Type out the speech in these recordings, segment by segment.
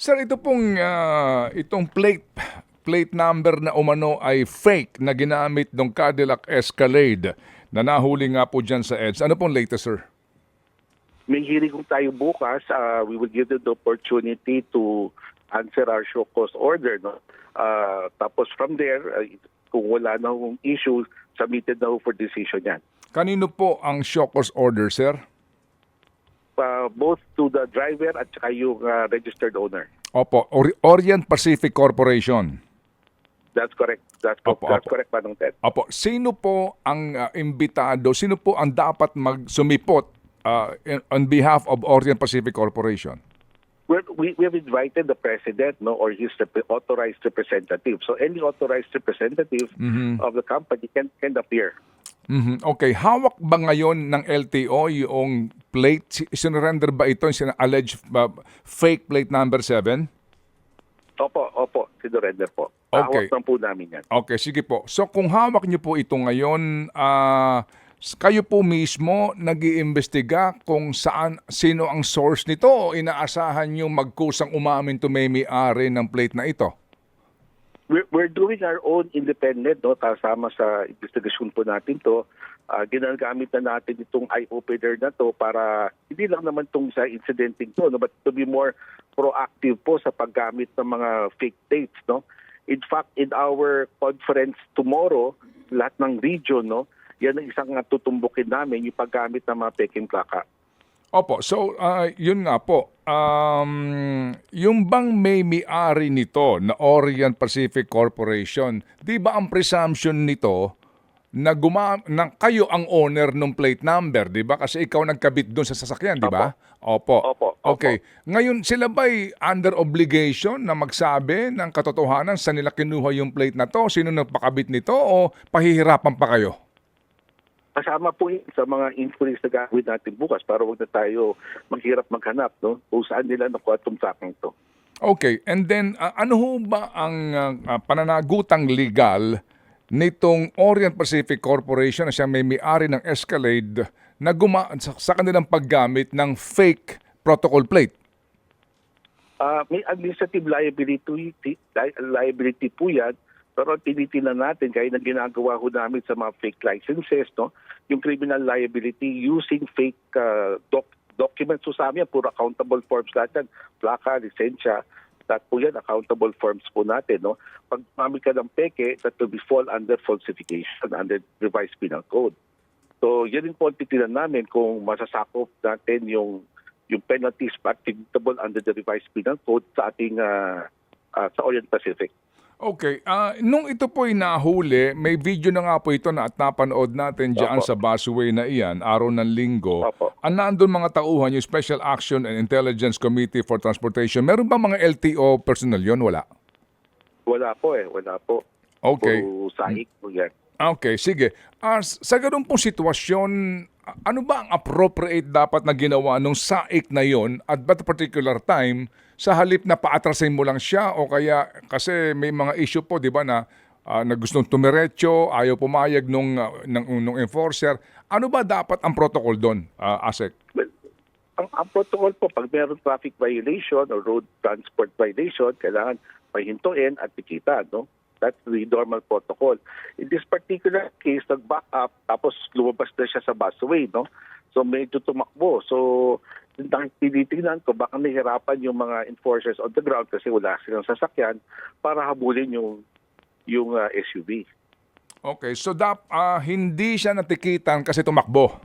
Sir, ito pong ah, itong plate plate number na umano ay fake na ginamit ng Cadillac Escalade na nahuli nga po dyan sa EDS. Ano pong latest, sir? May hearing kung tayo bukas. Uh, we will give them the opportunity to answer our show cause order. No? Uh, tapos from there, uh, kung wala na hong issue, submitted na for decision yan. Kanino po ang show cause order, sir? Uh, both to the driver at saka yung uh, registered owner. Opo, Ori- Orient Pacific Corporation. That's correct. That's, Opo, that's opo. correct, Manong Ted. Opo, sino po ang ah, imbitado? Sino po ang dapat magsumipot ah, in- on behalf of Orient Pacific Corporation? We're, we, we have invited the president no, or his rep- authorized representative. So any authorized representative of the company can, can appear. Mhm. Okay, hawak ba ngayon ng LTO yung plate? Si- Sinurrender ba ito yung sin- alleged uh, fake plate number 7? Opo, opo, sinurrender po. Okay. Hawak lang po namin yan. Okay, sige po. So kung hawak niyo po ito ngayon, s- kayo po mismo nag-iimbestiga kung saan, sino ang source nito o inaasahan niyo magkusang umamin to may may-ari ng plate na ito? We're, we're doing our own independent, no, kasama sa investigation po natin to. Ah, ginagamit na natin itong eye-opener na to para hindi lang naman itong sa incidenting to, no, but to be more proactive po sa paggamit ng mga fake dates. No? In fact, in our conference tomorrow, lahat ng region, no, yan ang isang uh, tutumbukin namin, yung paggamit ng mga peking plaka. Opo, so ah, yun nga po. Um, yung bang may may-ari nito na Orient Pacific Corporation, di ba ang presumption nito na, guma na kayo ang owner ng plate number, di ba? Kasi ikaw nagkabit doon sa sasakyan, di ba? Opo. Opo, opo. Okay. Ngayon, sila ba'y under obligation na magsabi ng katotohanan sa nila kinuha yung plate na to? Sino nagpakabit nito o pahihirapan pa kayo? Kasama po yun sa mga inquiries na gagawin natin bukas para wag na tayo maghirap maghanap no? kung saan nila nakuha itong sakang to. Okay, and then ah, ano ho ba ang ah, pananagutang legal nitong Orient Pacific Corporation na siya may may-ari ng Escalade na guma sa, sa kanilang paggamit ng fake protocol plate? Ah, may administrative liability li- liability po yan pero tinitingnan natin kaya na ginagawa ho namin sa mga fake licenses no? Yung criminal liability using fake ah, doc- documents so sa amin puro accountable forms lahat yan. Plaka, lisensya lahat po yan accountable forms po natin no? Pag mami ka ng peke that will be fall under falsification under revised penal code. So, yan din po ang titignan namin kung masasakop natin yung yung penalties attributable under the revised penal code sa ating ah, ah, sa Orient Pacific. Okay, ah, nung ito po nahuli, may video na nga po ito na at napanood natin dyan Opo. sa busway na iyan, araw ng linggo. Opo. Ang nandun mga tauhan, yung Special Action and Intelligence Committee for Transportation, meron ba mga LTO personnel yon Wala. Wala po eh, wala po. Okay. Puro sahig po yan. Okay, sige. Ah, s- sa ganun pong sitwasyon, ano ba ang appropriate dapat na ginawa nung saik na yon at that particular time sa halip na paatrasin mo lang siya o kaya kasi may mga issue po, di ba, na, ah, na gustong tumiretso, ayaw pumayag nung, ah, ng, nung enforcer. Ano ba dapat ang protocol doon, ah, ASEC? Ang, ang protocol po, pag meron traffic violation or road transport violation, kailangan pahintuin at tikita, no? That's the normal protocol. In this particular case, nag-back up, tapos lumabas na siya sa busway, no? So medyo tumakbo. So tinitingnan ko, baka nahihirapan yung mga enforcers on the ground kasi wala silang sasakyan para habulin yung yung ah, SUV. Okay, so dap, ah, hindi siya natikitan kasi tumakbo.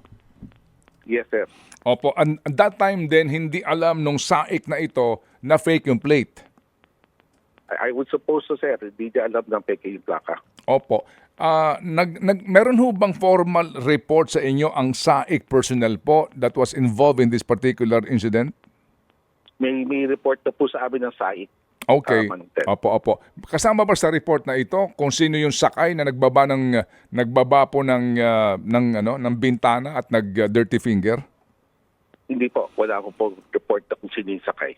Yes, sir. Opo, and at that time din, hindi alam nung saik na ito na fake yung plate. I, would suppose so, sir. Hindi niya alam ng peke yung plaka. Opo. Ah, nag, nag, meron ho bang formal report sa inyo ang SAIC personnel po that was involved in this particular incident? May may report na po sa amin ng SAIC. Okay. Ted. Opo, opo. Kasama ba sa report na ito kung sino yung sakay na nagbaba ng nagbaba po ng ah, ng ano ng bintana at nag ah, dirty finger? Hindi po. Wala akong po report na kung sino yung sakay.